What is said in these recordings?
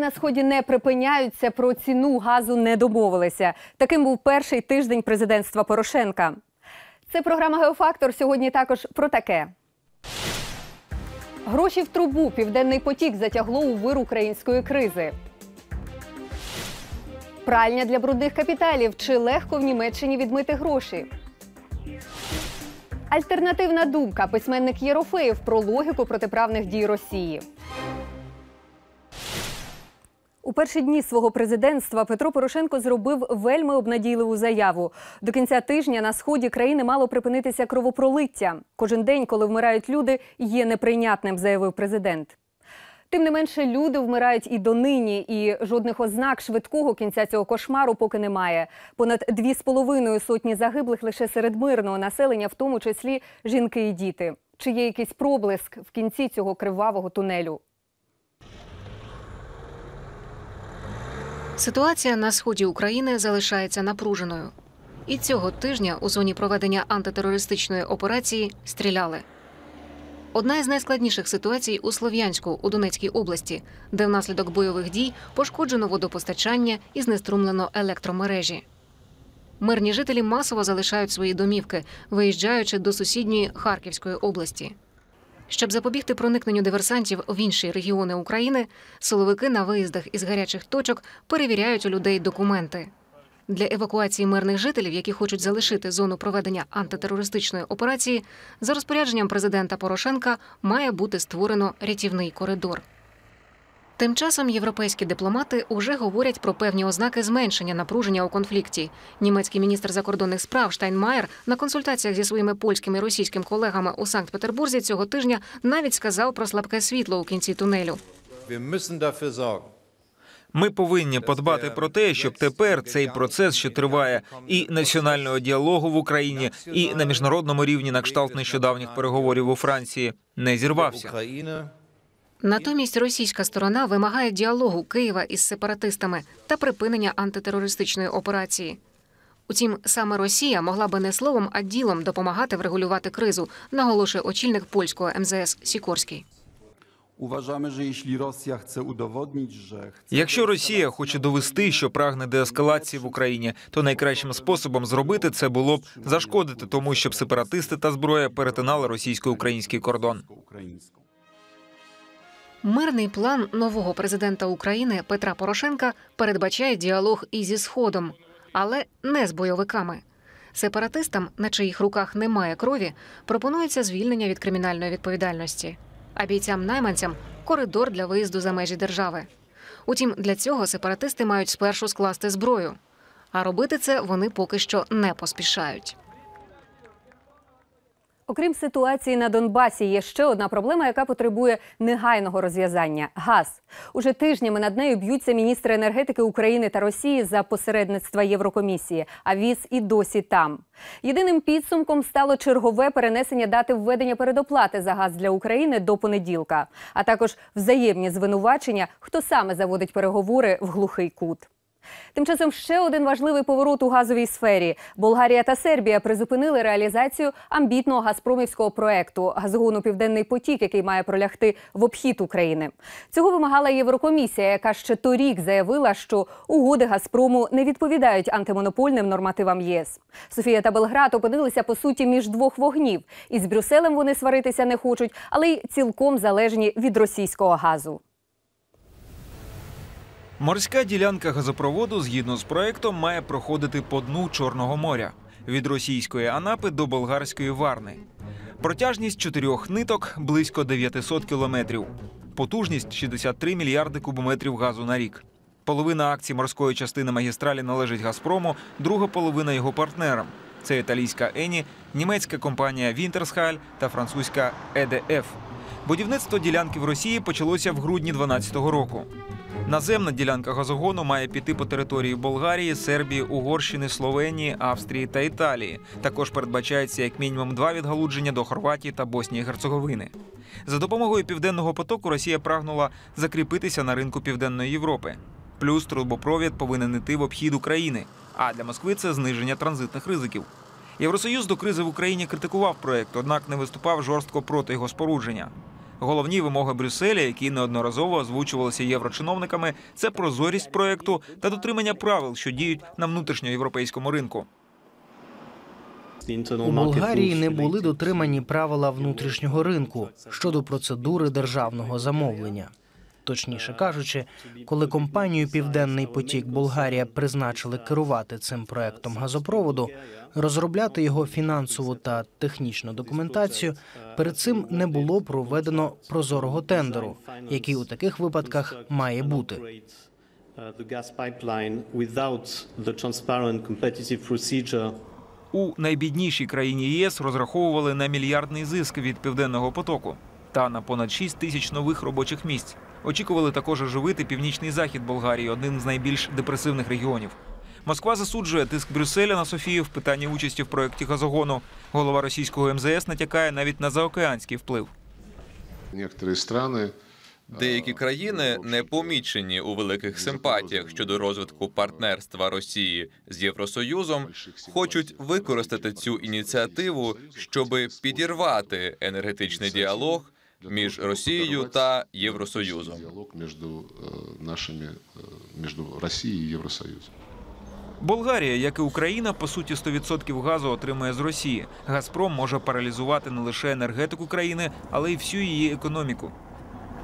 На сході не припиняються. Про ціну газу не домовилися. Таким був перший тиждень президентства Порошенка. Це програма Геофактор. Сьогодні також про таке. Гроші в трубу. Південний потік затягло у вир української кризи. Пральня для брудних капіталів. Чи легко в Німеччині відмити гроші? Альтернативна думка. Письменник Єрофеєв про логіку протиправних дій Росії. У перші дні свого президентства Петро Порошенко зробив вельми обнадійливу заяву. До кінця тижня на сході країни мало припинитися кровопролиття. Кожен день, коли вмирають люди, є неприйнятним, заявив президент. Тим не менше, люди вмирають і донині, і жодних ознак швидкого кінця цього кошмару поки немає. Понад дві з половиною сотні загиблих лише серед мирного населення, в тому числі жінки і діти. Чи є якийсь проблиск в кінці цього кривавого тунелю? Ситуація на сході України залишається напруженою. І цього тижня у зоні проведення антитерористичної операції стріляли. Одна із найскладніших ситуацій у Слов'янську у Донецькій області, де внаслідок бойових дій пошкоджено водопостачання і знеструмлено електромережі. Мирні жителі масово залишають свої домівки, виїжджаючи до сусідньої Харківської області. Щоб запобігти проникненню диверсантів в інші регіони України, силовики на виїздах із гарячих точок перевіряють у людей документи. Для евакуації мирних жителів, які хочуть залишити зону проведення антитерористичної операції, за розпорядженням президента Порошенка має бути створено рятівний коридор. Тим часом європейські дипломати вже говорять про певні ознаки зменшення напруження у конфлікті. Німецький міністр закордонних справ Штайнмаєр на консультаціях зі своїми польськими і російськими колегами у Санкт-Петербурзі цього тижня навіть сказав про слабке світло у кінці тунелю. Ми повинні подбати про те, щоб тепер цей процес, що триває, і національного діалогу в Україні, і на міжнародному рівні на кшталт нещодавніх переговорів у Франції, не зірвався. Натомість російська сторона вимагає діалогу Києва із сепаратистами та припинення антитерористичної операції. Утім, саме Росія могла би не словом, а ділом допомагати врегулювати кризу, наголошує очільник польського МЗС Сікорський. Якщо Росія хоче довести, що прагне деескалації в Україні, то найкращим способом зробити це було б зашкодити тому, щоб сепаратисти та зброя перетинали російсько-український кордон. Мирний план нового президента України Петра Порошенка передбачає діалог і зі Сходом, але не з бойовиками. Сепаратистам, на чиїх руках немає крові, пропонується звільнення від кримінальної відповідальності, а бійцям-найманцям коридор для виїзду за межі держави. Утім, для цього сепаратисти мають спершу скласти зброю. А робити це вони поки що не поспішають. Окрім ситуації на Донбасі, є ще одна проблема, яка потребує негайного розв'язання газ. Уже тижнями над нею б'ються міністри енергетики України та Росії за посередництва Єврокомісії. А віз і досі там. Єдиним підсумком стало чергове перенесення дати введення передоплати за газ для України до понеділка, а також взаємні звинувачення, хто саме заводить переговори в глухий кут. Тим часом ще один важливий поворот у газовій сфері. Болгарія та Сербія призупинили реалізацію амбітного газпромівського проекту газогону Південний потік, який має пролягти в обхід України. Цього вимагала Єврокомісія, яка ще торік заявила, що угоди Газпрому не відповідають антимонопольним нормативам ЄС. Софія та Белград опинилися по суті між двох вогнів. Із Брюсселем вони сваритися не хочуть, але й цілком залежні від російського газу. Морська ділянка газопроводу, згідно з проектом, має проходити по дну Чорного моря від російської Анапи до болгарської Варни. Протяжність чотирьох ниток близько 900 кілометрів. Потужність 63 мільярди кубометрів газу на рік. Половина акцій морської частини магістралі належить Газпрому, друга половина його партнерам. Це італійська Ені, німецька компанія Вінтерсхаль та французька ЕДФ. Будівництво ділянки в Росії почалося в грудні 2012 року. Наземна ділянка газогону має піти по території Болгарії, Сербії, Угорщини, Словенії, Австрії та Італії. Також передбачається як мінімум два відгалудження до Хорватії та Боснії і Герцеговини. За допомогою південного потоку Росія прагнула закріпитися на ринку Південної Європи. Плюс трубопровід повинен іти в обхід України. А для Москви це зниження транзитних ризиків. Євросоюз до кризи в Україні критикував проект, однак не виступав жорстко проти його спорудження. Головні вимоги Брюсселя, які неодноразово озвучувалися єврочиновниками, це прозорість проекту та дотримання правил, що діють на внутрішньоєвропейському ринку. У Болгарії не були дотримані правила внутрішнього ринку щодо процедури державного замовлення. Точніше кажучи, коли компанію Південний потік Болгарія призначили керувати цим проектом газопроводу, розробляти його фінансову та технічну документацію, перед цим не було проведено прозорого тендеру, який у таких випадках має бути. procedure У найбіднішій країні ЄС розраховували на мільярдний зиск від південного потоку та на понад 6 тисяч нових робочих місць. Очікували також оживити північний захід Болгарії, один з найбільш депресивних регіонів. Москва засуджує тиск Брюсселя на Софію в питанні участі в проєкті газогону. Голова російського МЗС натякає навіть на заокеанський вплив. Некоторые страны Деякі країни не помічені у великих симпатіях щодо розвитку партнерства Росії з Євросоюзом, хочуть використати цю ініціативу, щоб підірвати енергетичний діалог між Росією та Євросоюзом. Діалог между э, нашими, між Росією і Євросоюзом. Болгарія, як і Україна, по суті 100% газу отримує з Росії. Газпром може паралізувати не лише енергетику країни, але й всю її економіку.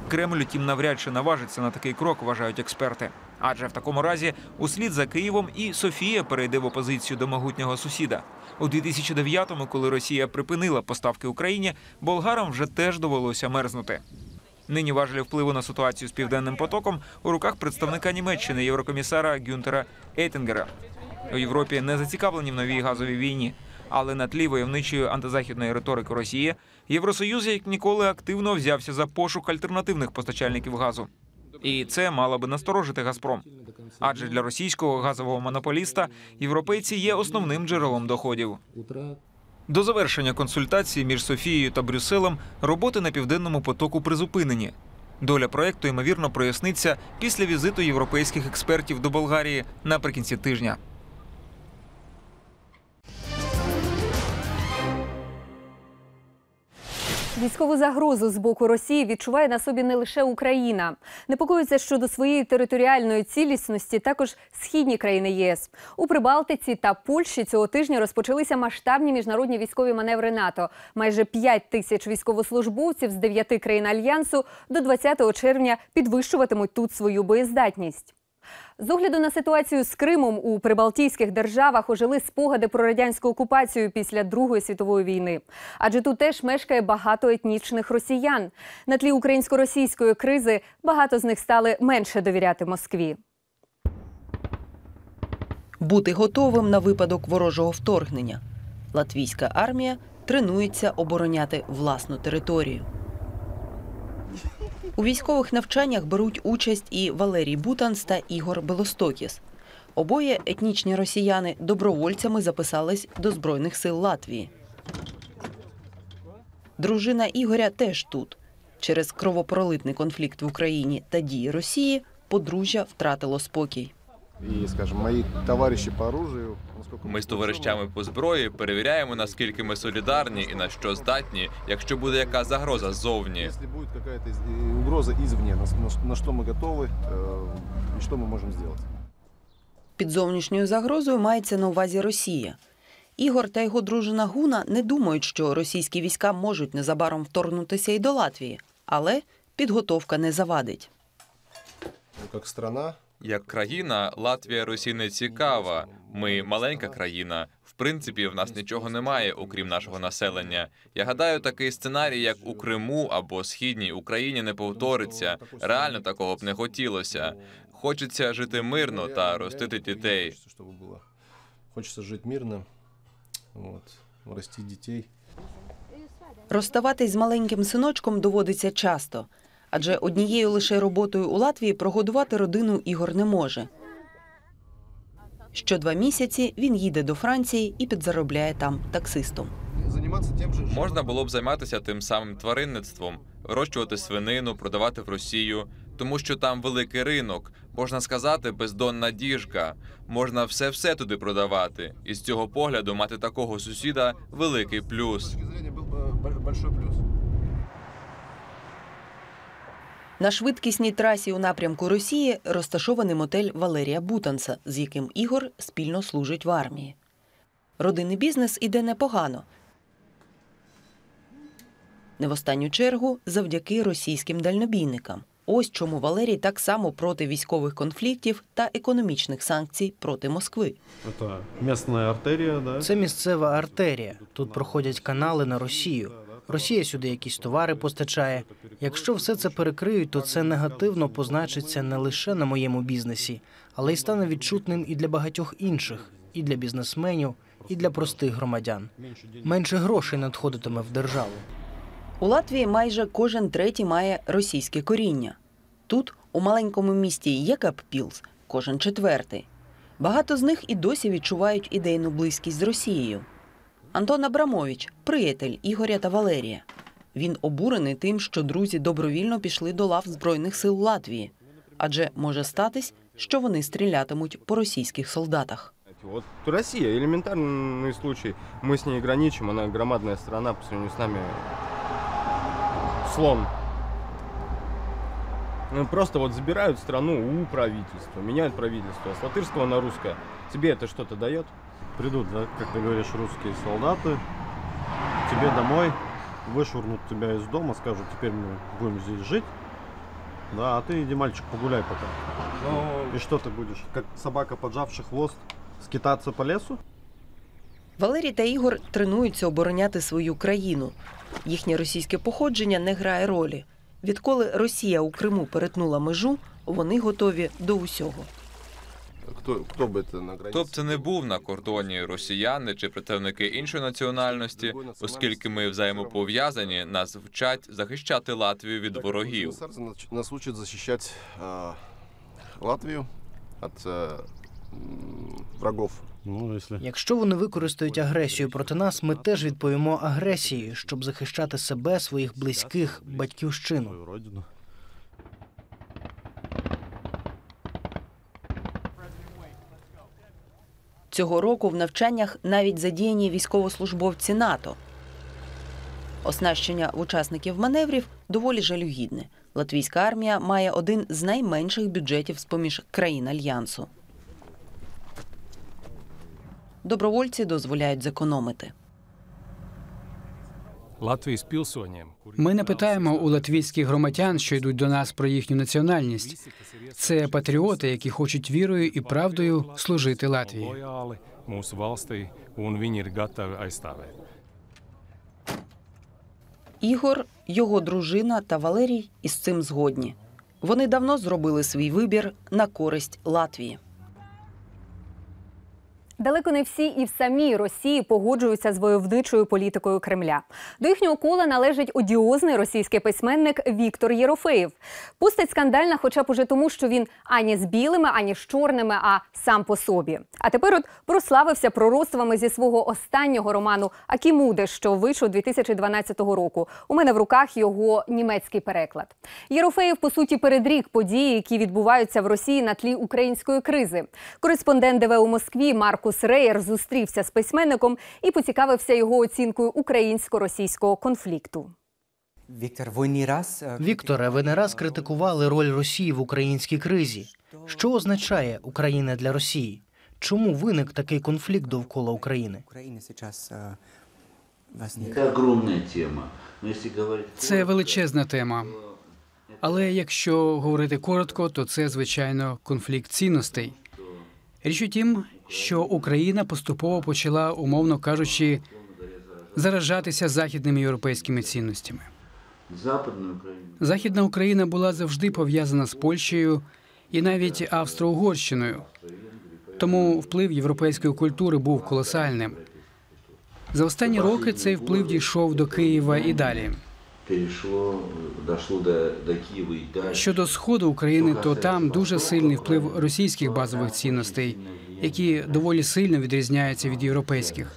Кремль, утім, навряд чи наважиться на такий крок, вважають експерти. Адже в такому разі, услід за Києвом і Софія перейде в опозицію до могутнього сусіда. У 2009-му, коли Росія припинила поставки Україні, болгарам вже теж довелося мерзнути. Нині важелі впливу на ситуацію з південним потоком у руках представника Німеччини єврокомісара Гюнтера Ейтингера. У Європі не зацікавлені в новій газовій війні, але на тлі войовничої антизахідної риторики Росії Євросоюз як ніколи активно взявся за пошук альтернативних постачальників газу. І це мало би насторожити Газпром. Адже для російського газового монополіста європейці є основним джерелом доходів. До завершення консультацій між Софією та Брюсселем роботи на південному потоку призупинені. Доля проекту ймовірно проясниться після візиту європейських експертів до Болгарії наприкінці тижня. Військову загрозу з боку Росії відчуває на собі не лише Україна. Непокоїться щодо своєї територіальної цілісності також східні країни ЄС. У Прибалтиці та Польщі цього тижня розпочалися масштабні міжнародні військові маневри НАТО. Майже 5 тисяч військовослужбовців з дев'яти країн альянсу до 20 червня підвищуватимуть тут свою боєздатність. З огляду на ситуацію з Кримом у прибалтійських державах ожили спогади про радянську окупацію після Другої світової війни. Адже тут теж мешкає багато етнічних росіян. На тлі українсько-російської кризи багато з них стали менше довіряти Москві. бути готовим на випадок ворожого вторгнення. Латвійська армія тренується обороняти власну територію. У військових навчаннях беруть участь і Валерій Бутанс та Ігор Белостокіс. Обоє етнічні росіяни добровольцями записались до Збройних сил Латвії. Дружина Ігоря теж тут. Через кровопролитний конфлікт в Україні та дії Росії подружжя втратило спокій. И, скажем, мои товарищи по оружию, насколько Ми з товаришами по зброї перевіряємо, наскільки ми солідарні і на що здатні, якщо буде яка загроза ззовні. Если будет какая-то из- э, угроза извне, на, на- на что мы готовы э, и что мы можем сделать. Під зовнішньою загрозою мається на увазі Росія. Ігор та його дружина Гуна не думають, що російські війська можуть незабаром вторгнутися і до Латвії, але підготовка не завадить. Ну, как страна, як країна, Латвія Росії не цікава. Ми маленька країна. В принципі, в нас нічого немає, окрім нашого населення. Я гадаю, такий сценарій, як у Криму або Східній Україні, не повториться. Реально такого б не хотілося. Хочеться жити мирно та ростити дітей. Хочется жить мирно, вот, растить детей. Розставатись з маленьким синочком доводиться часто, адже однією лише роботою у Латвії прогодувати родину Ігор не може. Що два місяці він їде до Франції і підзаробляє там таксистом. Можна було б займатися тим самим тваринництвом, вирощувати свинину, продавати в Росію, тому що там великий ринок. Можна сказати, бездонна діжка. Можна все все туди продавати. І з цього погляду мати такого сусіда великий С На швидкісній трасі у напрямку Росії розташований мотель Валерія Бутанса, з яким Ігор спільно служить в армії. Родинний бізнес іде непогано. Не в останню чергу завдяки російським дальнобійникам. Ось чому Валерій так само проти військових конфліктів та економічних санкцій проти Москви. Это местная артерия, да? Це місцева артерія. Тут проходять канали на Росію. Росія сюди якісь товари постачає. Якщо все це перекриють, то це негативно позначиться не лише на моєму бізнесі, але й стане відчутним і для багатьох інших, і для бізнесменів, і для простих громадян. Менше грошей надходитиме в державу. У Латвії майже кожен третій має російське коріння. Тут, у маленькому місті Єкаппілс, кожен четвертий. Багато з них і досі відчувають ідейну близькість з Росією. Антон Абрамович приятель Ігоря та Валерія. Він обурений тим, що друзі добровільно пішли до лав Збройних сил Латвії, адже може статись, що вони стрілятимуть по російських солдатах. Вот Россия, элементарный случай. Мы с ней граничим, она громадная страна, по сравнению с нами слон. Ну, просто вот забирают страну у правительства, меняют правительство с латышского на русское. Тебе это что-то дает? Придут, да, как ты говоришь, русские солдаты к тебе домой, вышвырнут тебя из дома, скажут, теперь мы будем здесь жить. Да, а ты иди, мальчик, погуляй пока. И что ты будешь, как собака, поджавший хвост, скитаться по лесу? Валерій та Ігор тренуються обороняти свою країну. Їхнє російське походження не грає ролі. Відколи Росія у Криму перетнула межу, вони готові до усього. Кто, кто бы это на границе? Хто б це не був на кордоні росіяни чи представники іншої національності, оскільки ми взаємопов'язані, нас вчать захищати Латвію від ворогів. Нас учат защищать а, Латвию от а, м, врагов. Ну, если... Якщо вони використають агресію проти нас, ми теж відповімо агресією, щоб захищати себе, своїх близьких, батьківщину. Свою родину. Цього року в навчаннях навіть задіяні військовослужбовці НАТО. Оснащення в учасників маневрів доволі жалюгідне. Латвійська армія має один з найменших бюджетів з-поміж країн альянсу. Добровольці дозволяють зекономити. Латвії з пілсонiem. Ми не питаємо у латвійських громадян, що йдуть до нас про їхню національність. Це патріоти, які хочуть вірою і правдою служити Латвії. Ігор, його дружина та Валерій із цим згодні. Вони давно зробили свій вибір на користь Латвії. Далеко не всі і в самій Росії погоджуються з войовничою політикою Кремля. До їхнього кола належить одіозний російський письменник Віктор Єрофеєв. Постать скандальна, хоча б уже тому, що він ані з білими, ані з чорними, а сам по собі. А тепер от прославився пророцтвами зі свого останнього роману Акімуде, що вийшов 2012 року. У мене в руках його німецький переклад. Єрофеєв по суті передрік події, які відбуваються в Росії на тлі української кризи. Кореспондент ДВ у Москві Маркус Реєр зустрівся з письменником і поцікавився його оцінкою українсько-російського конфлікту. Віктор, ви не раз е, Вікторе, ви не раз критикували роль Росії в українській кризі. Що означає Україна для Росії? Чому виник такий конфлікт довкола України? Е. Це Це величезна тема. Але якщо говорити коротко, то це звичайно конфлікт цінностей. Річ у тім, що Україна поступово почала, умовно кажучи, заражатися західними європейськими цінностями. Західна Україна була завжди пов'язана з Польщею і навіть Австро-Угорщиною. Тому вплив європейської культури був колосальним. За останні роки цей вплив дійшов до Києва і далі. Перешло, дошло до, до Киева и дальше. Щодо сходу України, то там дуже сильний вплив російських базових цінностей, які доволі сильно відрізняються від європейських.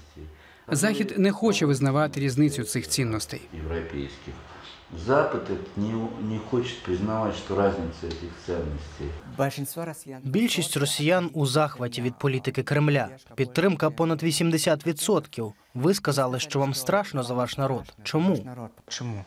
Захід не хоче визнавати різницю цих цінностей. европейских. Запад это не, не хочет признавать, что разница этих ценностей. Большинство росіян Більшість росіян у захваті від політики Кремля. Підтримка понад 80%. Ви сказали, що вам страшно за ваш народ. Чому? народ. Чому?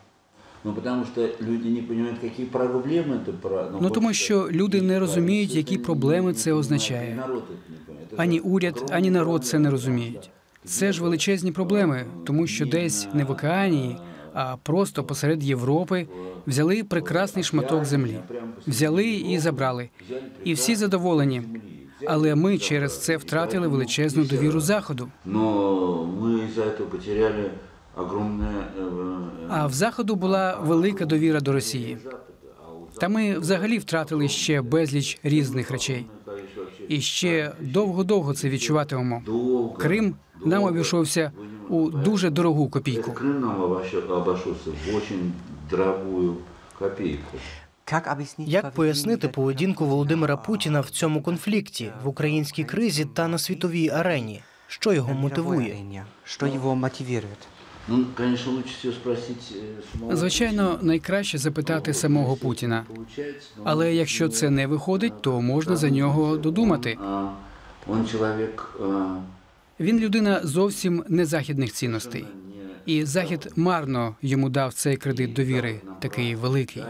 Ну, потому что люди не понимают, какие проблемы это про... Ну тому що люди не розуміють, які проблеми це означає. Народ это не понимает. Ані уряд, ані народ це не розуміють. Це ж величезні проблеми, тому що десь не в океанії, а просто посеред Європи взяли прекрасний шматок землі, взяли і забрали. І всі задоволені. Але ми через це втратили величезну довіру заходу. Но мы из-за этого потеряли огромное... э, а в заходу була велика довіра до Росії. Та ми взагалі втратили ще безліч різних речей. І ще довго-довго це відчуватимемо. Крим нам обійшовся у дуже дорогу копійку. Крым нам обошелся в очень дорогую копейку. Як пояснити поведінку Володимира Путіна в цьому конфлікті, в українській кризі та на світовій арені? Що його мотивує? Что его мотивирует? Ну, всего спросить э, самого Звичайно, найкраще запитати самого Путіна. Але якщо це не виходить, то можна за нього додумати. Человек... э, Він людина зовсім не західних цінностей. І захід марно йому дав цей кредит довіри, такий великий.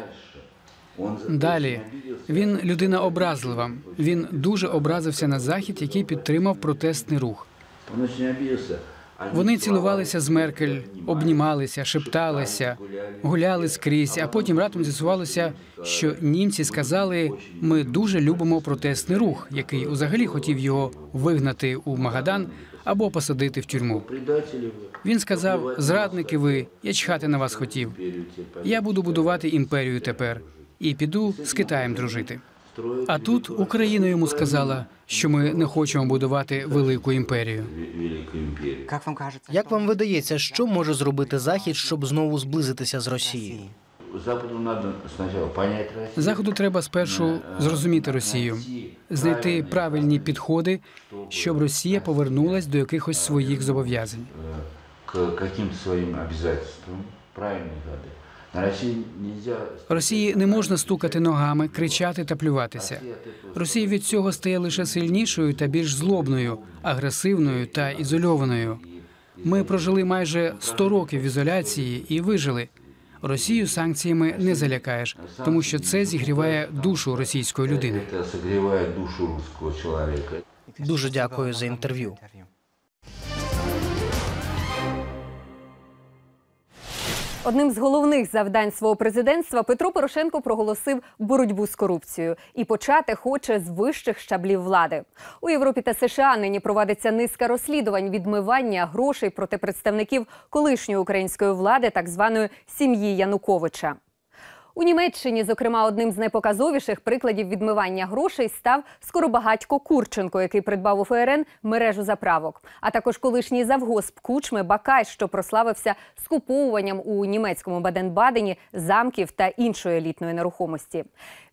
Далі він людина образлива. Він дуже образився на захід, який підтримав протестний рух. Вони цілувалися з Меркель, обнімалися, шепталися, гуляли скрізь. А потім раптом з'ясувалося, що німці сказали: ми дуже любимо протестний рух, який взагалі хотів його вигнати у Магадан або посадити в тюрму. Він сказав: зрадники, ви я чхати на вас хотів. Я буду будувати імперію тепер і піду з Китаєм дружити. А тут Україна йому сказала, що ми не хочемо будувати велику імперію. Великую империю. Вам кажется? Як вам видається, що може зробити Захід, щоб знову зблизитися з Росією? Западу надо сначала. Заходу треба спершу зрозуміти Росію, знайти правильні підходи, щоб Росія повернулась до якихось своїх зобов'язань. э, к каким-то своим обязательствам. Правильно, Гады. Росії не можна стукати ногами, кричати та плюватися. Росія від цього стає лише сильнішою та більш злобною, агресивною та ізольованою. Ми прожили майже 100 років в ізоляції і вижили. Росію санкціями не залякаєш, тому що це зігріває душу російської людини. Дуже дякую за інтерв'ю. Одним з головних завдань свого президентства Петро Порошенко проголосив боротьбу з корупцією і почати хоче з вищих щаблів влади. У Європі та США нині проводиться низка розслідувань відмивання грошей проти представників колишньої української влади, так званої сім'ї Януковича. У Німеччині, зокрема, одним з найпоказовіших прикладів відмивання грошей став скоробагатько Курченко, який придбав у ФРН мережу заправок, а також колишній завгосп Кучми Бакай, що прославився скуповуванням у німецькому Баден-Бадені замків та іншої елітної нерухомості.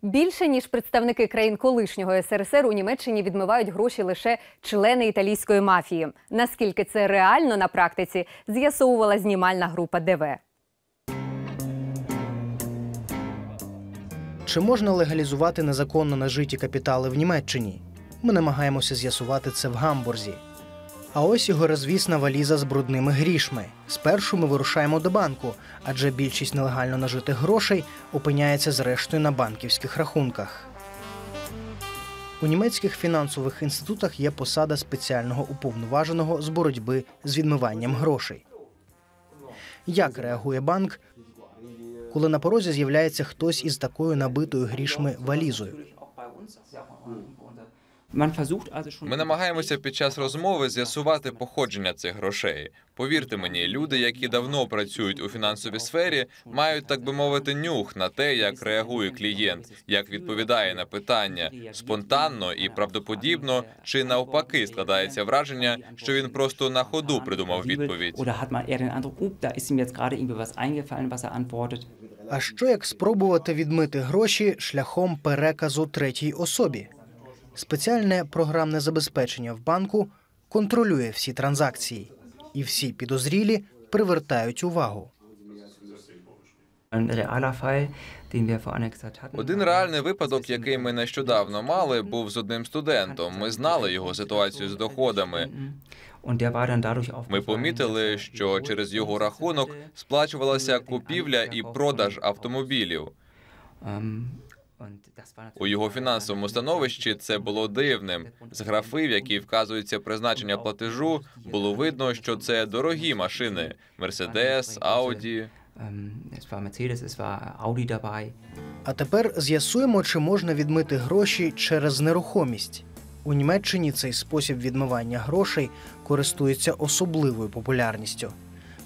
Більше ніж представники країн колишнього СРСР у Німеччині відмивають гроші лише члени італійської мафії. Наскільки це реально на практиці, з'ясовувала знімальна група ДВ. Чи можна легалізувати незаконно нажиті капітали в Німеччині? Ми намагаємося з'ясувати це в Гамбурзі. А ось його розвісна валіза з брудними грішми. Спершу ми вирушаємо до банку, адже більшість нелегально нажитих грошей опиняється зрештою на банківських рахунках. У німецьких фінансових інститутах є посада спеціального уповноваженого з боротьби з відмиванням грошей. Як реагує банк, коли на порозі з'являється хтось із такою набитою грішми валізою? Ми намагаємося під час розмови з'ясувати походження цих грошей. Повірте мені, люди, які давно працюють у фінансовій сфері, мають так би мовити нюх на те, як реагує клієнт, як відповідає на питання спонтанно і правдоподібно, чи навпаки складається враження, що він просто на ходу придумав відповідь. А що як спробувати відмити гроші шляхом переказу третій особі? Спеціальне програмне забезпечення в банку контролює всі транзакції, і всі підозрілі привертають увагу. Один реальний випадок, який ми нещодавно мали, був з одним студентом. Ми знали його ситуацію з доходами. Ми помітили, що через його рахунок сплачувалася купівля і продаж автомобілів. ähm, У його фінансовому становищі це було дивним. З графи, в якій вказується призначення платежу, було видно, що це дорогі машини: Мерседес, Ауді. ähm. А тепер з'ясуємо, чи можна відмити гроші через нерухомість. У Німеччині цей спосіб відмивання грошей користується особливою популярністю.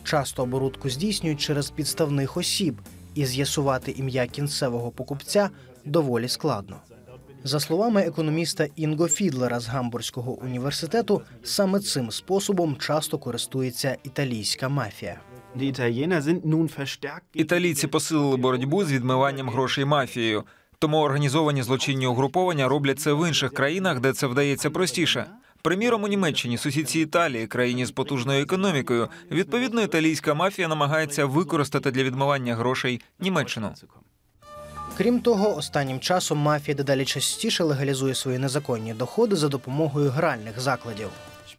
Часто оборудку здійснюють через підставних осіб, і з'ясувати ім'я кінцевого покупця доволі складно. За словами економіста Інго Фідлера з Гамбурзького університету, саме цим способом часто користується італійська мафія. Італійці посилили боротьбу з відмиванням грошей мафією. Тому організовані злочинні угруповання роблять це в інших країнах, де це вдається простіше. Приміром, у Німеччині, сусідці Італії, країні з потужною економікою, відповідно, італійська мафія намагається використати для відмивання грошей Німеччину. Крім того, останнім часом мафія дедалі частіше легалізує свої незаконні доходи за допомогою гральних закладів.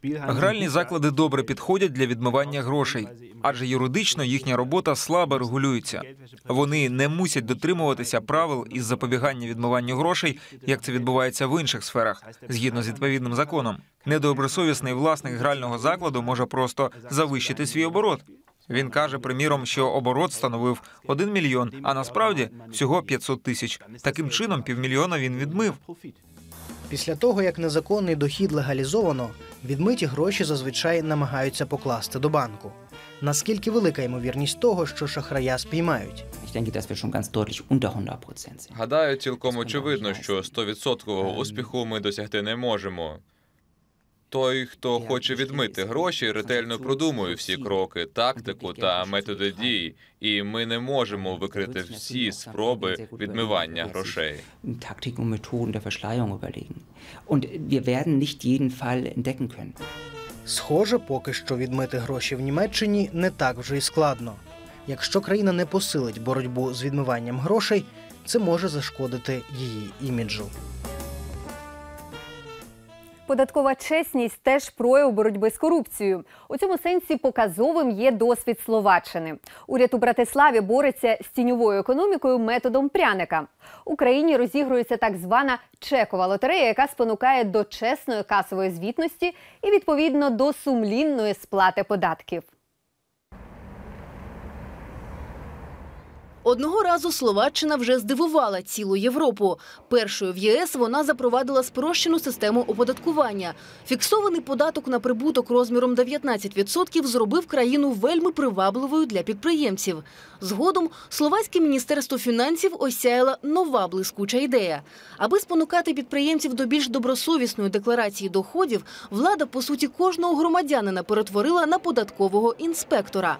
Гральні заклади добре підходять для відмивання грошей, адже юридично їхня робота слабо регулюється. Вони не мусять дотримуватися правил із запобігання відмиванню грошей, як це відбувається в інших сферах, згідно з відповідним законом. Недобросовісний власник грального закладу може просто завищити свій оборот. Він каже, приміром, що оборот становив 1 мільйон, а насправді всього 500 тисяч. Таким чином, півмільйона він відмив. Після того, як незаконний дохід легалізовано, відмиті гроші зазвичай намагаються покласти до банку. Наскільки велика ймовірність того, що шахрая спіймають? Ich denke, dass wir schon ganz deutlich unter 100 Prozent sind. Гадаю, цілком очевидно, що 100% успіху ми досягти не можемо. Той, хто хоче відмити гроші, ретельно продумує всі кроки, тактику та методи дій, і ми не можемо викрити всі спроби відмивання грошей. Und Methoden der Verschleierung überlegen. Und wir werden nicht jeden Fall entdecken können. Схоже, поки що відмити гроші в Німеччині не так вже й складно. Якщо країна не посилить боротьбу з відмиванням грошей, це може зашкодити її іміджу. Податкова чесність теж прояв боротьби з корупцією. У цьому сенсі показовим є досвід Словаччини. Уряд у Братиславі бореться з тіньовою економікою методом пряника. У країні розігрується так звана чекова лотерея, яка спонукає до чесної касової звітності і відповідно до сумлінної сплати податків. Одного разу Словаччина вже здивувала цілу Європу. Першою в ЄС вона запровадила спрощену систему оподаткування. Фіксований податок на прибуток розміром 19% зробив країну вельми привабливою для підприємців. Згодом словацьке міністерство фінансів осяяла нова блискуча ідея. Аби спонукати підприємців до більш добросовісної декларації доходів, влада по суті кожного громадянина перетворила на податкового інспектора.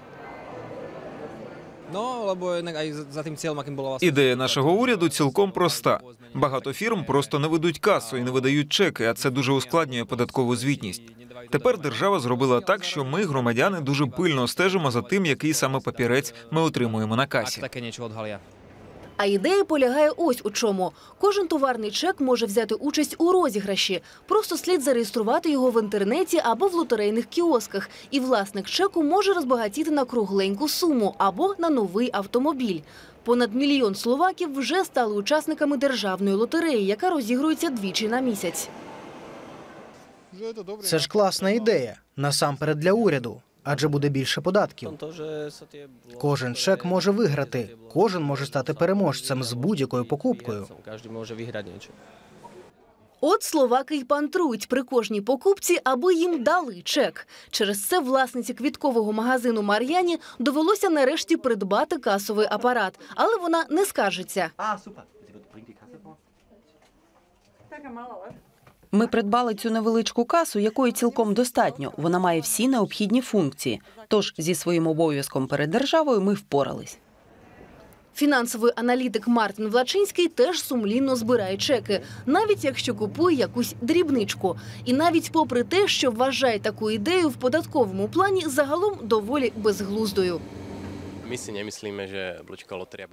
Ідея нашого уряду цілком проста. Багато фірм просто не ведуть касу і не видають чеки, а це дуже ускладнює податкову звітність. Тепер держава зробила так, що ми, громадяни, дуже пильно стежимо за тим, який саме папірець ми отримуємо на касі. А ідея полягає ось у чому. Кожен товарний чек може взяти участь у розіграші. Просто слід зареєструвати його в інтернеті або в лотерейних кіосках. І власник чеку може розбагатіти на кругленьку суму або на новий автомобіль. Понад мільйон словаків вже стали учасниками державної лотереї, яка розігрується двічі на місяць. Це ж класна ідея, насамперед для уряду, адже буде більше податків. Кожен чек може виграти, кожен може стати переможцем з будь-якою покупкою. От словаки й пантрують при кожній покупці, аби їм дали чек. Через це власниці квіткового магазину Мар'яні довелося нарешті придбати касовий апарат, але вона не скаржиться. Ми придбали цю невеличку касу, якої цілком достатньо. Вона має всі необхідні функції. Тож зі своїм обов'язком перед державою ми впорались. Фінансовий аналітик Мартин Влачинський теж сумлінно збирає чеки, навіть якщо купує якусь дрібничку. І навіть попри те, що вважає таку ідею в податковому плані загалом доволі безглуздою.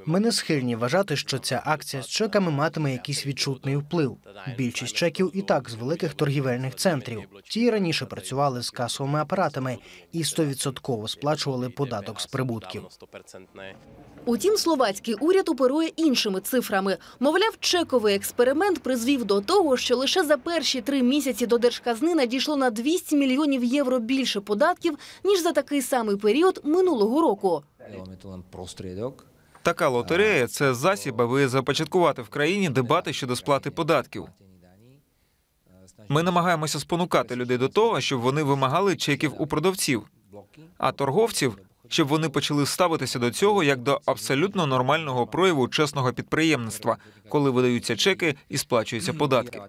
Ми не схильні вважати, що ця акція з чеками матиме якийсь відчутний вплив. Більшість чеків і так з великих торгівельних центрів. Ті раніше працювали з касовими апаратами і стовідсотково сплачували податок з прибутків. 100%. Утім, словацький уряд оперує іншими цифрами. Мовляв, чековий експеримент призвів до того, що лише за перші три місяці до держказни надійшло на 200 мільйонів євро більше податків, ніж за такий самий період минулого року. Така лотерея це засіб, аби започаткувати в країні дебати щодо сплати податків. Ми намагаємося спонукати людей до того, щоб вони вимагали чеків у продавців, а торговців, щоб вони почали ставитися до цього як до абсолютно нормального прояву чесного підприємництва, коли видаються чеки і сплачуються податки.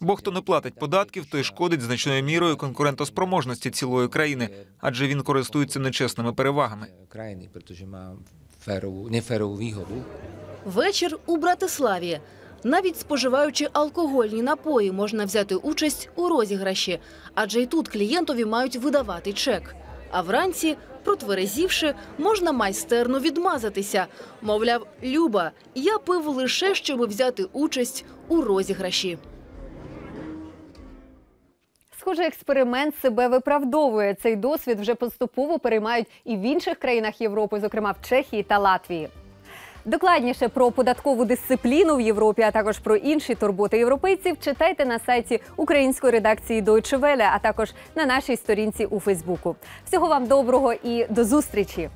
Бо хто не платить податків, той шкодить значною мірою конкурентоспроможності цілої країни, адже він користується нечесними перевагами. Вечір у Братиславі. Навіть споживаючи алкогольні напої, можна взяти участь у розіграші, адже й тут клієнтові мають видавати чек. А вранці, протверезівши, можна майстерно відмазатися. Мовляв, Люба, я пив лише, щоб взяти участь у розіграші. Схоже, експеримент себе виправдовує. Цей досвід вже поступово переймають і в інших країнах Європи, зокрема в Чехії та Латвії. Докладніше про податкову дисципліну в Європі, а також про інші турботи європейців читайте на сайті української редакції Deutsche Welle, а також на нашій сторінці у Фейсбуку. Всього вам доброго і до зустрічі!